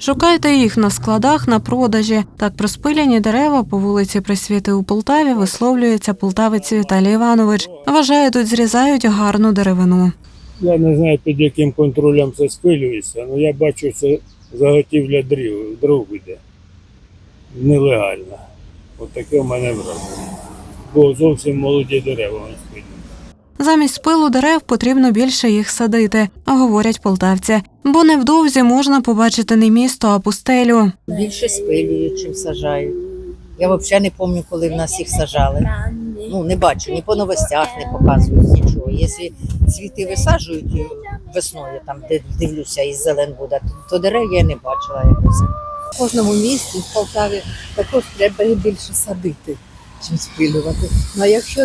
Шукайте їх на складах на продажі. Так про спиляні дерева по вулиці Присвіти у Полтаві висловлюється полтавець Віталій Іванович. Вважає, тут зрізають гарну деревину. Я не знаю, під яким контролем це спилюється, але я бачу, це заготівля дрів, дров іде. Нелегальна. От в мене враження. Бо зовсім молоді дерева спилюють. Замість пилу дерев потрібно більше їх садити, говорять полтавці. Бо невдовзі можна побачити не місто, а пустелю. Більше спилюють, чим сажають. Я взагалі не пам'ятаю, коли в нас їх сажали. Ну, не бачу, ні по новостях не показують нічого. Якщо цвіти висаджують е, весною, там де дивлюся, і зелен буде, то дерев я не бачила якось. В кожному місті в Полтаві також треба більше садити, чим спилювати. Ну а якщо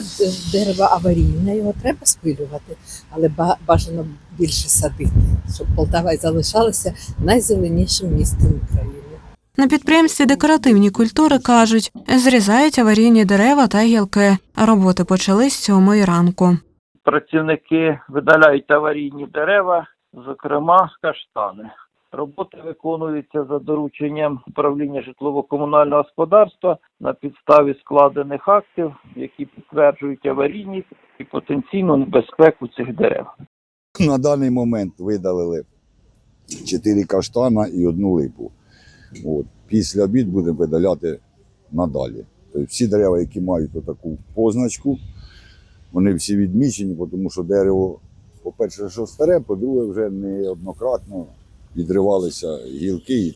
дерево аварійне, його треба спилювати, але ба- бажано більше садити, щоб Полтава й залишалася найзеленішим містом України. На підприємстві декоративні культури кажуть, зрізають аварійні дерева та гілки. Роботи почались з сьомої ранку. працівники видаляють аварійні дерева, зокрема каштани. Роботи виконуються за дорученням управління житлово-комунального господарства на підставі складених актів, які підтверджують аварійність і потенційну небезпеку цих дерев. На даний момент видалили 4 каштана і одну липу. От. Після обід будемо видаляти надалі. Тобто всі дерева, які мають таку позначку, вони всі відмічені, тому що дерево, по-перше, що старе, по-друге, вже неоднократно відривалися гілки.